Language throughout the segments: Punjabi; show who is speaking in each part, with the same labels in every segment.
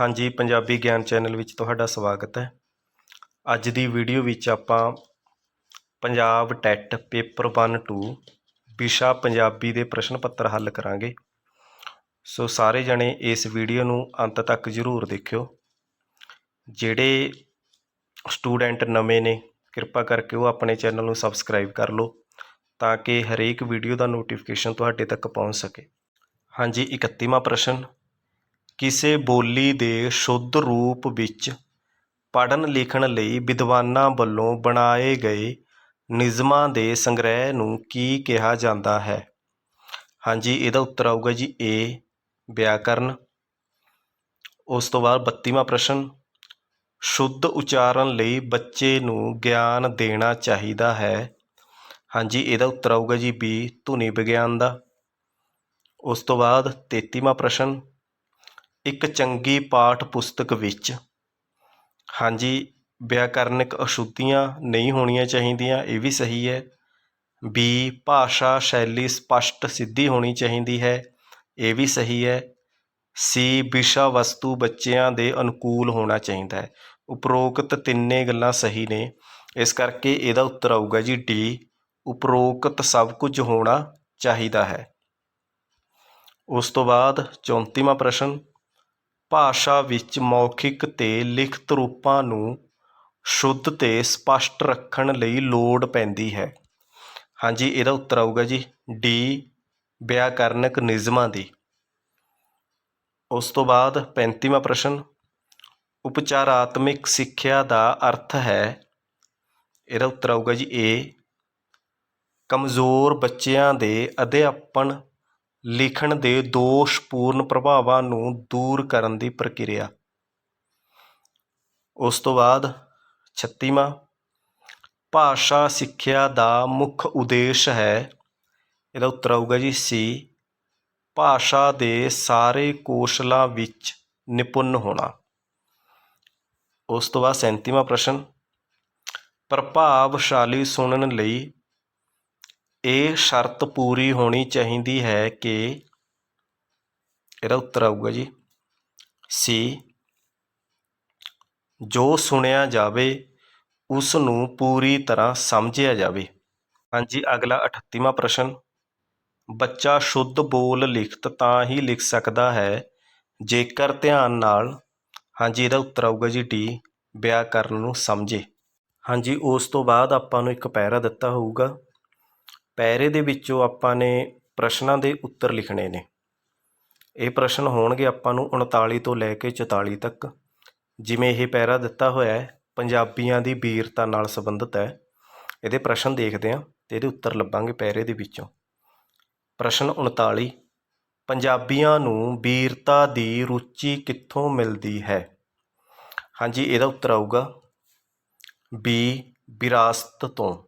Speaker 1: ਹਾਂਜੀ, ਪੰਜਾਬੀ ਗਿਆਨ ਚੈਨਲ ਵਿੱਚ ਤੁਹਾਡਾ ਸਵਾਗਤ ਹੈ। ਅੱਜ ਦੀ ਵੀਡੀਓ ਵਿੱਚ ਆਪਾਂ ਪੰਜਾਬ ਟੈਟ ਪੇਪਰ 1 2 ਵਿਸ਼ਾ ਪੰਜਾਬੀ ਦੇ ਪ੍ਰਸ਼ਨ ਪੱਤਰ ਹੱਲ ਕਰਾਂਗੇ। ਸੋ ਸਾਰੇ ਜਣੇ ਇਸ ਵੀਡੀਓ ਨੂੰ ਅੰਤ ਤੱਕ ਜ਼ਰੂਰ ਦੇਖਿਓ। ਜਿਹੜੇ ਸਟੂਡੈਂਟ ਨਵੇਂ ਨੇ, ਕਿਰਪਾ ਕਰਕੇ ਉਹ ਆਪਣੇ ਚੈਨਲ ਨੂੰ ਸਬਸਕ੍ਰਾਈਬ ਕਰ ਲਓ ਤਾਂ ਕਿ ਹਰੇਕ ਵੀਡੀਓ ਦਾ ਨੋਟੀਫਿਕੇਸ਼ਨ ਤੁਹਾਡੇ ਤੱਕ ਪਹੁੰਚ ਸਕੇ। ਹਾਂਜੀ 31ਵਾਂ ਪ੍ਰਸ਼ਨ। ਕਿਸੇ ਬੋਲੀ ਦੇ ਸ਼ੁੱਧ ਰੂਪ ਵਿੱਚ ਪੜ੍ਹਨ ਲਿਖਣ ਲਈ ਵਿਦਵਾਨਾਂ ਵੱਲੋਂ ਬਣਾਏ ਗਏ ਨਿਯਮਾਂ ਦੇ ਸੰਗ੍ਰਹਿ ਨੂੰ ਕੀ ਕਿਹਾ ਜਾਂਦਾ ਹੈ? ਹਾਂਜੀ, ਇਹਦਾ ਉੱਤਰ ਆਊਗਾ ਜੀ ਏ ਵਿਆਕਰਨ। ਉਸ ਤੋਂ ਬਾਅਦ 32ਵਾਂ ਪ੍ਰਸ਼ਨ। ਸ਼ੁੱਧ ਉਚਾਰਨ ਲਈ ਬੱਚੇ ਨੂੰ ਗਿਆਨ ਦੇਣਾ ਚਾਹੀਦਾ ਹੈ। ਹਾਂਜੀ, ਇਹਦਾ ਉੱਤਰ ਆਊਗਾ ਜੀ ਬੀ ਧੁਨੀ ਵਿਗਿਆਨ ਦਾ। ਉਸ ਤੋਂ ਬਾਅਦ 33ਵਾਂ ਪ੍ਰਸ਼ਨ। ਇੱਕ ਚੰਗੀ ਪਾਠ ਪੁਸਤਕ ਵਿੱਚ, ਹਾਂਜੀ, ਵਿਆਕਰਨਿਕ ਅਸ਼ੁੱਧੀਆਂ ਨਹੀਂ ਹੋਣੀਆਂ ਚਾਹੀਦੀਆਂ, ਇਹ ਵੀ ਸਹੀ ਹੈ। ਬੀ ਭਾਸ਼ਾ ਸ਼ੈਲੀ ਸਪਸ਼ਟ ਸਿੱਧੀ ਹੋਣੀ ਚਾਹੀਦੀ ਹੈ, ਇਹ ਵੀ ਸਹੀ ਹੈ। ਸੀ ਵਿਸ਼ਾ ਵਸਤੂ ਬੱਚਿਆਂ ਦੇ ਅਨੁਕੂਲ ਹੋਣਾ ਚਾਹੀਦਾ ਹੈ। ਉਪਰੋਕਤ ਤਿੰਨੇ ਗੱਲਾਂ ਸਹੀ ਨੇ, ਇਸ ਕਰਕੇ ਇਹਦਾ ਉੱਤਰ ਆਊਗਾ ਜੀ ਡੀ ਉਪਰੋਕਤ ਸਭ ਕੁਝ ਹੋਣਾ ਚਾਹੀਦਾ ਹੈ। ਉਸ ਤੋਂ ਬਾਅਦ 34ਵਾਂ ਪ੍ਰਸ਼ਨ ਭਾਸ਼ਾ ਵਿੱਚ ਮੌਖਿਕ ਅਤੇ ਲਿਖਤ ਰੂਪਾਂ ਨੂੰ ਸ਼ੁੱਧ ਅਤੇ ਸਪੱਸ਼ਟ ਰੱਖਣ ਲਈ ਲੋੜ ਪੈਂਦੀ ਹੈ। ਹਾਂਜੀ, ਇਹਦਾ ਉੱਤਰ ਆਊਗਾ ਜੀ ਡੀ ਵਿਆਕਰਨਕ ਨਿਯਮਾਂ ਦੀ। ਉਸ ਤੋਂ ਬਾਅਦ 35ਵਾਂ ਪ੍ਰਸ਼ਨ। ਉਪਚਾਰਾਤਮਿਕ ਸਿੱਖਿਆ ਦਾ ਅਰਥ ਹੈ, ਇਹਦਾ ਉੱਤਰ ਆਊਗਾ ਜੀ ਏ ਕਮਜ਼ੋਰ ਬੱਚਿਆਂ ਦੇ ਅਧਿਆਪਨ ਲਿਖਣ ਦੇ ਦੋਸ਼ਪੂਰਨ ਪ੍ਰਭਾਵਾਂ ਨੂੰ ਦੂਰ ਕਰਨ ਦੀ ਪ੍ਰਕਿਰਿਆ। ਉਸ ਤੋਂ ਬਾਅਦ 36ਵਾਂ ਭਾਸ਼ਾ ਸਿੱਖਿਆ ਦਾ ਮੁੱਖ ਉਦੇਸ਼ ਹੈ। ਇਹਦਾ ਉੱਤਰ ਆਊਗਾ ਜੀ ਸੀ, ਭਾਸ਼ਾ ਦੇ ਸਾਰੇ ਕੌਸ਼ਲਾਂ ਵਿੱਚ ਨਿਪੁੰਨ ਹੋਣਾ। ਉਸ ਤੋਂ ਬਾਅਦ 37ਵਾਂ ਪ੍ਰਸ਼ਨ, ਪ੍ਰਭਾਵਸ਼ਾਲੀ ਸੁਣਨ ਲਈ ਇਹ ਸ਼ਰਤ ਪੂਰੀ ਹੋਣੀ ਚਾਹੀਦੀ ਹੈ ਕਿ ਇਹਦਾ ਉੱਤਰ ਆਊਗਾ ਜੀ। ਸੀ ਜੋ ਸੁਣਿਆ ਜਾਵੇ ਉਸ ਨੂੰ ਪੂਰੀ ਤਰ੍ਹਾਂ ਸਮਝਿਆ ਜਾਵੇ। ਹਾਂਜੀ, ਅਗਲਾ 38ਵਾਂ ਪ੍ਰਸ਼ਨ। ਬੱਚਾ ਸ਼ੁੱਧ ਬੋਲ ਲਿਖਤ ਤਾਂ ਹੀ ਲਿਖ ਸਕਦਾ ਹੈ, ਜੇਕਰ ਧਿਆਨ ਨਾਲ, ਹਾਂਜੀ, ਇਹਦਾ ਉੱਤਰ ਆਊਗਾ ਜੀ ਡੀ ਵਿਆਕਰਨ ਨੂੰ ਸਮਝੇ। ਹਾਂਜੀ, ਉਸ ਤੋਂ ਬਾਅਦ ਆਪਾਂ ਨੂੰ ਇੱਕ ਪੈਰਾ ਦਿੱਤਾ ਹੋਊਗਾ। ਪੈਰੇ ਦੇ ਵਿੱਚੋਂ ਆਪਾਂ ਨੇ ਪ੍ਰਸ਼ਨਾਂ ਦੇ ਉੱਤਰ ਲਿਖਣੇ ਨੇ। ਇਹ ਪ੍ਰਸ਼ਨ ਹੋਣਗੇ ਆਪਾਂ ਨੂੰ 39 ਤੋਂ ਲੈ ਕੇ 44 ਤੱਕ। ਜਿਵੇਂ ਇਹ ਪੈਰਾ ਦਿੱਤਾ ਹੋਇਆ ਹੈ, ਪੰਜਾਬੀਆਂ ਦੀ ਵੀਰਤਾ ਨਾਲ ਸੰਬੰਧਿਤ ਹੈ। ਇਹਦੇ ਪ੍ਰਸ਼ਨ ਦੇਖਦੇ ਹਾਂ ਤੇ ਇਹਦੇ ਉੱਤਰ ਲੱਭਾਂਗੇ ਪੈਰੇ ਦੇ ਵਿੱਚੋਂ। ਪ੍ਰਸ਼ਨ 39 ਪੰਜਾਬੀਆਂ ਨੂੰ ਵੀਰਤਾ ਦੀ ਰੁਚੀ ਕਿੱਥੋਂ ਮਿਲਦੀ ਹੈ? ਹਾਂਜੀ, ਇਹਦਾ ਉੱਤਰ ਆਊਗਾ ਬੀ, ਵਿਰਾਸਤ ਤੋਂ।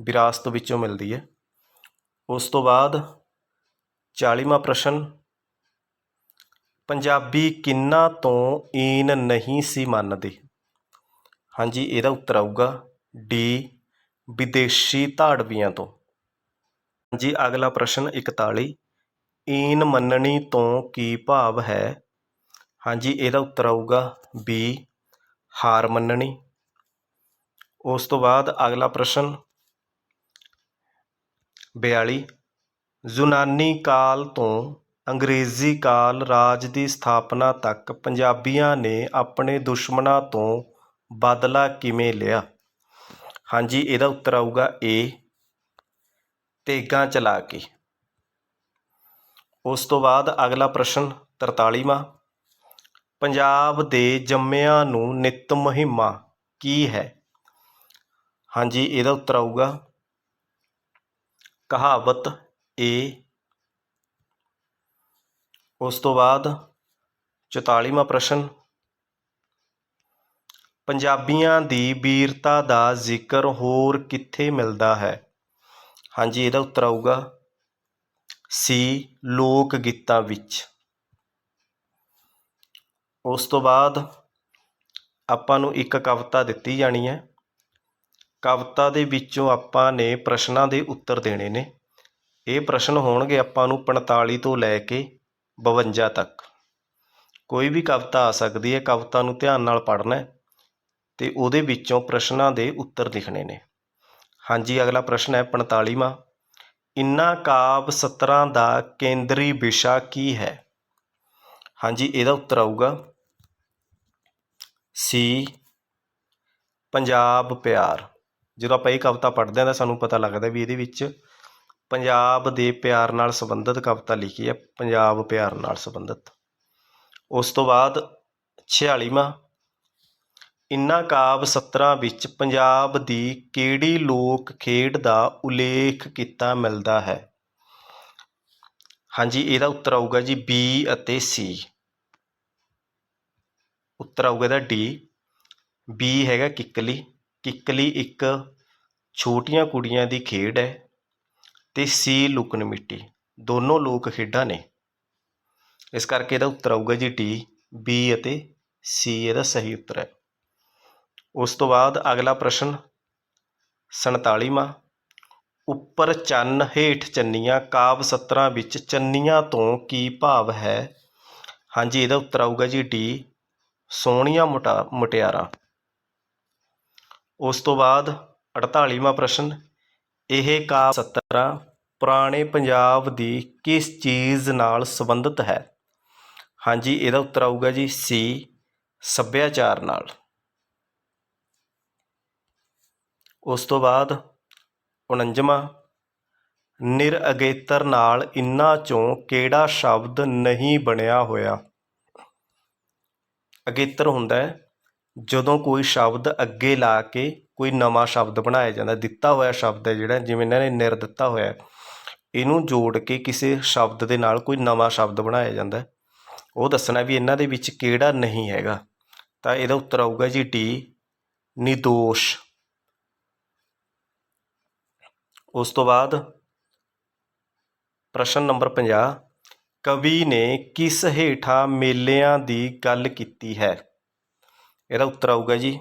Speaker 1: ਵਿਰਾਸਤ ਵਿੱਚੋਂ ਮਿਲਦੀ ਹੈ। ਉਸ ਤੋਂ ਬਾਅਦ 40ਵਾਂ ਪ੍ਰਸ਼ਨ, ਪੰਜਾਬੀ ਕਿੰਨਾ ਤੋਂ ਈਨ ਨਹੀਂ ਸੀ ਮੰਨਦੇ? ਹਾਂਜੀ, ਇਹਦਾ ਉੱਤਰ ਆਊਗਾ ਡੀ, ਵਿਦੇਸ਼ੀ ਧਾੜਵੀਆਂ ਤੋਂ। ਹਾਂਜੀ, ਅਗਲਾ ਪ੍ਰਸ਼ਨ 41 ਈਨ ਮੰਨਣੀ ਤੋਂ ਕੀ ਭਾਵ ਹੈ? ਹਾਂਜੀ, ਇਹਦਾ ਉੱਤਰ ਆਊਗਾ ਬੀ, ਹਾਰ ਮੰਨਣੀ। ਉਸ ਤੋਂ ਬਾਅਦ ਅਗਲਾ ਪ੍ਰਸ਼ਨ 42 ਯੂਨਾਨੀ ਕਾਲ ਤੋਂ ਅੰਗਰੇਜ਼ੀ ਕਾਲ ਰਾਜ ਦੀ ਸਥਾਪਨਾ ਤੱਕ ਪੰਜਾਬੀਆਂ ਨੇ ਆਪਣੇ ਦੁਸ਼ਮਣਾਂ ਤੋਂ ਬਦਲਾ ਕਿਵੇਂ ਲਿਆ? ਹਾਂਜੀ, ਇਹਦਾ ਉੱਤਰ ਆਊਗਾ ਏ ਤੇਗਾਂ ਚਲਾ ਕੇ। ਉਸ ਤੋਂ ਬਾਅਦ ਅਗਲਾ ਪ੍ਰਸ਼ਨ 43ਵਾਂ ਪੰਜਾਬ ਦੇ ਜੰਮਿਆਂ ਨੂੰ ਨਿਤ ਮਹਿਮਾ ਕੀ ਹੈ? ਹਾਂਜੀ, ਇਹਦਾ ਉੱਤਰ ਆਊਗਾ ਕਹਾਵਤ ਏ। ਉਸ ਤੋਂ ਬਾਅਦ 44ਵਾਂ ਪ੍ਰਸ਼ਨ। ਪੰਜਾਬੀਆਂ ਦੀ ਵੀਰਤਾ ਦਾ ਜ਼ਿਕਰ ਹੋਰ ਕਿੱਥੇ ਮਿਲਦਾ ਹੈ? ਹਾਂਜੀ, ਇਹਦਾ ਉੱਤਰ ਆਊਗਾ ਸੀ ਲੋਕ ਗੀਤਾਂ ਵਿੱਚ। ਉਸ ਤੋਂ ਬਾਅਦ ਆਪਾਂ ਨੂੰ ਇੱਕ ਕਵਿਤਾ ਦਿੱਤੀ ਜਾਣੀ ਹੈ। ਕਵਿਤਾ ਦੇ ਵਿੱਚੋਂ ਆਪਾਂ ਨੇ ਪ੍ਰਸ਼ਨਾਂ ਦੇ ਉੱਤਰ ਦੇਣੇ ਨੇ। ਇਹ ਪ੍ਰਸ਼ਨ ਹੋਣਗੇ ਆਪਾਂ ਨੂੰ 45 ਤੋਂ ਲੈ ਕੇ 52 ਤੱਕ। ਕੋਈ ਵੀ ਕਵਿਤਾ ਆ ਸਕਦੀ ਹੈ, ਕਵਿਤਾ ਨੂੰ ਧਿਆਨ ਨਾਲ ਪੜ੍ਹਨਾ ਹੈ ਤੇ ਉਹਦੇ ਵਿੱਚੋਂ ਪ੍ਰਸ਼ਨਾਂ ਦੇ ਉੱਤਰ ਲਿਖਣੇ ਨੇ। ਹਾਂਜੀ, ਅਗਲਾ ਪ੍ਰਸ਼ਨ ਹੈ 45ਵਾਂ ਇਨ੍ਹਾਂ ਕਾਵ ਸਤਰਾਂ ਦਾ ਕੇਂਦਰੀ ਵਿਸ਼ਾ ਕੀ ਹੈ? ਹਾਂਜੀ, ਇਹਦਾ ਉੱਤਰ ਆਊਗਾ। ਸੀ, ਪੰਜਾਬ ਪਿਆਰ। ਜਦੋਂ ਆਪਾਂ ਇਹ ਕਵਿਤਾ ਪੜ੍ਹਦੇ ਹਾਂ ਤਾਂ ਸਾਨੂੰ ਪਤਾ ਲੱਗਦਾ ਵੀ ਇਹਦੇ ਵਿੱਚ ਪੰਜਾਬ ਦੇ ਪਿਆਰ ਨਾਲ ਸੰਬੰਧਿਤ ਕਵਿਤਾ ਲਿਖੀ ਹੈ, ਪੰਜਾਬ ਪਿਆਰ ਨਾਲ ਸੰਬੰਧਿਤ। ਉਸ ਤੋਂ ਬਾਅਦ 46ਵਾਂ ਇਨ੍ਹਾਂ ਕਾਵ ਸਤਰਾਂ ਵਿੱਚ ਪੰਜਾਬ ਦੀ ਕਿਹੜੀ ਲੋਕ ਖੇਡ ਦਾ ਉਲੇਖ ਕੀਤਾ ਮਿਲਦਾ ਹੈ? ਹਾਂਜੀ, ਇਹਦਾ ਉੱਤਰ ਆਊਗਾ ਜੀ ਬੀ ਅਤੇ ਸੀ। ਉੱਤਰ ਆਊਗਾ ਇਹਦਾ ਡੀ। ਬੀ ਹੈਗਾ ਕਿੱਕਲੀ। ਕਿੱਕਲੀ ਇੱਕ ਛੋਟੀਆਂ ਕੁੜੀਆਂ ਦੀ ਖੇਡ ਹੈ ਅਤੇ ਸੀ ਲੁਕਣ ਮਿੱਟੀ। ਦੋਨੋਂ ਲੋਕ ਖੇਡਾਂ ਨੇ। ਇਸ ਕਰਕੇ ਇਹਦਾ ਉੱਤਰ ਆਊਗਾ ਜੀ ਟੀ ਬੀ ਅਤੇ ਸੀ ਇਹਦਾ ਸਹੀ ਉੱਤਰ ਹੈ। ਉਸ ਤੋਂ ਬਾਅਦ ਅਗਲਾ ਪ੍ਰਸ਼ਨ 47ਵਾਂ ਉੱਪਰ ਚੰਨ ਹੇਠ ਚੰਨੀਆਂ, ਕਾਵ ਸਤਰਾਂ ਵਿੱਚ ਚੰਨੀਆਂ ਤੋਂ ਕੀ ਭਾਵ ਹੈ? ਹਾਂਜੀ, ਇਹਦਾ ਉੱਤਰ ਆਊਗਾ ਜੀ ਡੀ, ਸੋਹਣੀਆਂ ਮੁਟਾ ਮੁਟਿਆਰਾਂ। ਉਸ ਤੋਂ ਬਾਅਦ 48ਵਾਂ ਪ੍ਰਸ਼ਨ, ਇਹ ਕਾਵ ਸਤਰਾਂ ਪੁਰਾਣੇ ਪੰਜਾਬ ਦੀ ਕਿਸ ਚੀਜ਼ ਨਾਲ ਸੰਬੰਧਿਤ ਹੈ? ਹਾਂਜੀ, ਇਹਦਾ ਉੱਤਰ ਆਊਗਾ ਜੀ ਸੀ ਸੱਭਿਆਚਾਰ ਨਾਲ। ਉਸ ਤੋਂ ਬਾਅਦ 49ਵਾਂ ਨਿਰਅਗੇਤਰ ਨਾਲ ਇਨ੍ਹਾਂ ਚੋਂ ਕਿਹੜਾ ਸ਼ਬਦ ਨਹੀਂ ਬਣਿਆ ਹੋਇਆ? ਅਗੇਤਰ ਹੁੰਦਾ ਹੈ ਜਦੋਂ ਕੋਈ ਸ਼ਬਦ ਅੱਗੇ ਲਾ ਕੇ ਕੋਈ ਨਵਾਂ ਸ਼ਬਦ ਬਣਾਇਆ ਜਾਂਦਾ, ਦਿੱਤਾ ਹੋਇਆ ਸ਼ਬਦ ਹੈ ਜਿਹੜਾ, ਜਿਵੇਂ ਇਹਨਾਂ ਨੇ ਨਿਰ ਦਿੱਤਾ ਹੋਇਆ ਇਹਨੂੰ ਜੋੜ ਕੇ ਕਿਸੇ ਸ਼ਬਦ ਦੇ ਨਾਲ ਕੋਈ ਨਵਾਂ ਸ਼ਬਦ ਬਣਾਇਆ ਜਾਂਦਾ ਉਹ ਦੱਸਣਾ ਵੀ ਇਹਨਾਂ ਦੇ ਵਿੱਚ ਕਿਹੜਾ ਨਹੀਂ ਹੈਗਾ। ਤਾਂ ਇਹਦਾ ਉੱਤਰ ਆਊਗਾ ਜੀ ਡੀ, ਨਿਦੋਸ਼। ਉਸ ਤੋਂ ਬਾਅਦ ਪ੍ਰਸ਼ਨ ਨੰਬਰ 50 ਕਵੀ ਨੇ ਕਿਸ ਹੇਠਾਂ ਮੇਲਿਆਂ ਦੀ ਗੱਲ ਕੀਤੀ ਹੈ? ਇਹਦਾ ਉੱਤਰ ਆਊਗਾ ਜੀ,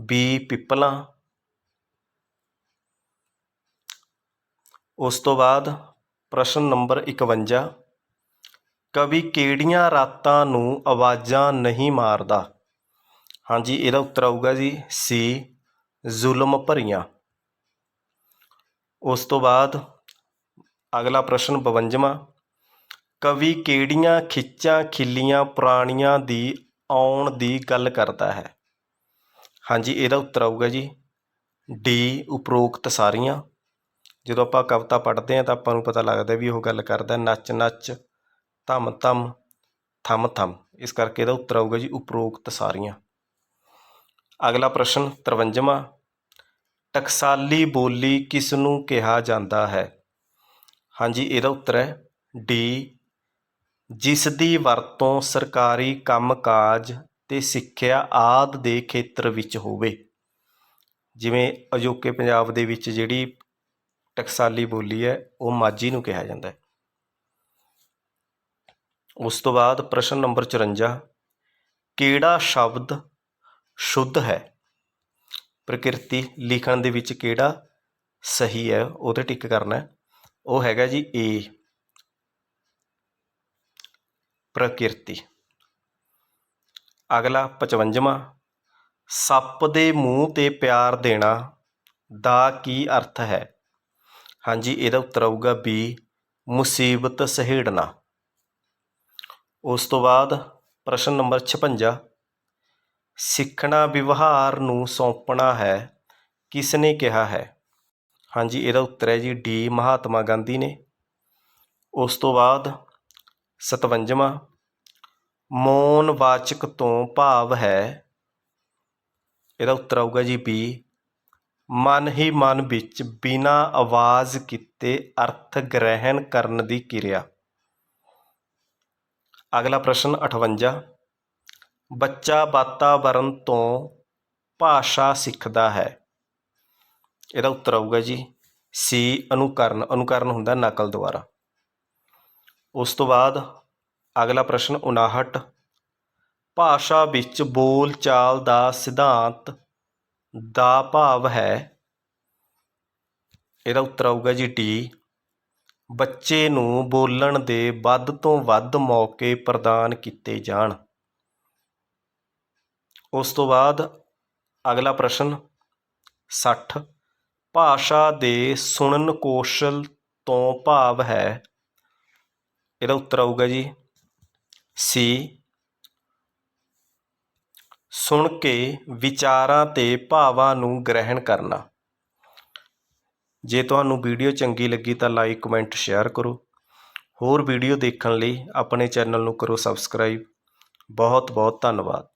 Speaker 1: ਬੀ ਪਿੱਪਲਾਂ। ਉਸ ਤੋਂ ਬਾਅਦ ਪ੍ਰਸ਼ਨ ਨੰਬਰ 51 ਕਵੀ ਕਿਹੜੀਆਂ ਰਾਤਾਂ ਨੂੰ ਆਵਾਜ਼ਾਂ ਨਹੀਂ ਮਾਰਦਾ? ਹਾਂਜੀ, ਇਹਦਾ ਉੱਤਰ ਆਊਗਾ ਜੀ, ਸੀ, ਜ਼ੁਲਮ ਭਰੀਆਂ। ਉਸ ਤੋਂ ਬਾਅਦ ਅਗਲਾ ਪ੍ਰਸ਼ਨ 52ਵਾਂ ਕਵੀ ਕਿਹੜੀਆਂ ਖਿੱਚਾਂ ਖਿੱਲੀਆਂ ਪੁਰਾਣੀਆਂ ਦੀ ਆਉਣ ਦੀ ਗੱਲ ਕਰਦਾ ਹੈ। ਹਾਂਜੀ, ਇਹਦਾ ਉੱਤਰ ਆਊਗਾ ਜੀ। ਡੀ ਉਪਰੋਕਤ ਸਾਰੀਆਂ। ਜਦੋਂ ਆਪਾਂ ਕਵਿਤਾ ਪੜ੍ਹਦੇ ਹਾਂ ਤਾਂ ਆਪਾਂ ਨੂੰ ਪਤਾ ਲੱਗਦਾ ਵੀ ਉਹ ਗੱਲ ਕਰਦਾ ਨੱਚ ਨੱਚ, ਧਮ ਧਮ, ਥਮ ਥਮ। ਇਸ ਕਰਕੇ ਇਹਦਾ ਉੱਤਰ ਆਊਗਾ ਜੀ ਉਪਰੋਕਤ ਸਾਰੀਆਂ। ਅਗਲਾ ਪ੍ਰਸ਼ਨ 53ਵਾਂ ਟਕਸਾਲੀ ਬੋਲੀ ਕਿਸ ਨੂੰ ਕਿਹਾ ਜਾਂਦਾ ਹੈ? ਹਾਂਜੀ, ਇਹਦਾ ਉੱਤਰ ਹੈ ਡੀ ਜਿਸ ਦੀ ਵਰਤੋਂ ਸਰਕਾਰੀ ਕੰਮਕਾਜ ਅਤੇ ਸਿੱਖਿਆ ਆਦਿ ਦੇ ਖੇਤਰ ਵਿੱਚ ਹੋਵੇ। ਜਿਵੇਂ ਅਜੋਕੇ ਪੰਜਾਬ ਦੇ ਵਿੱਚ ਜਿਹੜੀ ਟਕਸਾਲੀ ਬੋਲੀ ਹੈ, ਉਹ ਮਾਝੀ ਨੂੰ ਕਿਹਾ ਜਾਂਦਾ ਹੈ। ਉਸ ਤੋਂ ਬਾਅਦ ਪ੍ਰਸ਼ਨ ਨੰਬਰ 54 ਕਿਹੜਾ ਸ਼ਬਦ ਸ਼ੁੱਧ ਹੈ? ਪ੍ਰਕਿਰਤੀ ਲਿਖਣ ਦੇ ਵਿੱਚ ਕਿਹੜਾ ਸਹੀ ਹੈ ਉਹ ਤੇ ਟਿਕ ਕਰਨਾ ਉਹ ਹੈਗਾ ਜੀ ਏ ਪ੍ਰਕਿਰਤੀ। ਅਗਲਾ 55ਵਾਂ ਸੱਪ ਦੇ ਮੂੰਹ ਤੇ ਪਿਆਰ ਦੇਣਾ ਦਾ ਕੀ ਅਰਥ ਹੈ? ਹਾਂਜੀ, ਇਹਦਾ ਉੱਤਰ ਆਊਗਾ ਬੀ, ਮੁਸੀਬਤ ਸਹੇੜਨਾ। ਉਸ ਤੋਂ ਬਾਅਦ ਪ੍ਰਸ਼ਨ ਨੰਬਰ 56 ਸਿੱਖਣਾ ਵਿਵਹਾਰ ਨੂੰ ਸੌਂਪਣਾ ਹੈ ਕਿਸ ਨੇ ਕਿਹਾ ਹੈ? ਹਾਂਜੀ, ਇਹਦਾ ਉੱਤਰ ਹੈ ਜੀ ਡੀ, ਮਹਾਤਮਾ ਗਾਂਧੀ ਨੇ। ਉਸ ਤੋਂ ਬਾਅਦ 57ਵਾਂ ਮੌਨ ਵਾਚਕ ਤੋਂ ਭਾਵ ਹੈ। ਇਹਦਾ ਉੱਤਰ ਆਊਗਾ ਜੀ ਬੀ, ਮਨ ਹੀ ਮਨ ਵਿੱਚ ਬਿਨਾ ਆਵਾਜ਼ ਕੀਤੇ ਅਰਥ ਗ੍ਰਹਿਣ ਕਰਨ ਦੀ ਕਿਰਿਆ। ਅਗਲਾ ਪ੍ਰਸ਼ਨ 58 ਬੱਚਾ ਵਾਤਾਵਰਣ ਤੋਂ ਭਾਸ਼ਾ ਸਿੱਖਦਾ ਹੈ। ਇਹਦਾ ਉੱਤਰ ਆਊਗਾ ਜੀ ਸੀ, ਅਨੁਕਰਨ ਅਨੁਕਰਨ ਹੁੰਦਾ ਨਕਲ ਦੁਆਰਾ। ਉਸ ਤੋਂ ਬਾਅਦ ਅਗਲਾ ਪ੍ਰਸ਼ਨ 59 ਭਾਸ਼ਾ ਵਿੱਚ ਬੋਲ ਚਾਲ ਦਾ ਸਿਧਾਂਤ ਦਾ ਭਾਵ ਹੈ। ਇਹਦਾ ਉੱਤਰ ਆਊਗਾ ਜੀ ਡੀ ਬੱਚੇ ਨੂੰ ਬੋਲਣ ਦੇ ਵੱਧ ਤੋਂ ਵੱਧ ਮੌਕੇ ਪ੍ਰਦਾਨ ਕੀਤੇ ਜਾਣ। ਉਸ ਤੋਂ ਬਾਅਦ ਅਗਲਾ ਪ੍ਰਸ਼ਨ 60 ਭਾਸ਼ਾ ਦੇ ਸੁਣਨ ਕੌਸ਼ਲ ਤੋਂ ਭਾਵ ਹੈ। ਇਹਦਾ ਉੱਤਰ ਆਊਗਾ ਜੀ ਸੀ ਸੁਣ ਕੇ ਵਿਚਾਰਾਂ ਤੇ ਭਾਵਾਂ ਨੂੰ ਗ੍ਰਹਿਣ ਕਰਨਾ। ਜੇ ਤੁਹਾਨੂੰ ਵੀਡੀਓ ਚੰਗੀ ਲੱਗੀ ਤਾਂ ਲਾਈਕ, ਕਮੈਂਟ, ਸ਼ੇਅਰ ਕਰੋ। ਹੋਰ ਵੀਡੀਓ ਦੇਖਣ ਲਈ ਆਪਣੇ ਚੈਨਲ ਨੂੰ ਕਰੋ ਸਬਸਕ੍ਰਾਈਬ। ਬਹੁਤ ਬਹੁਤ ਧੰਨਵਾਦ।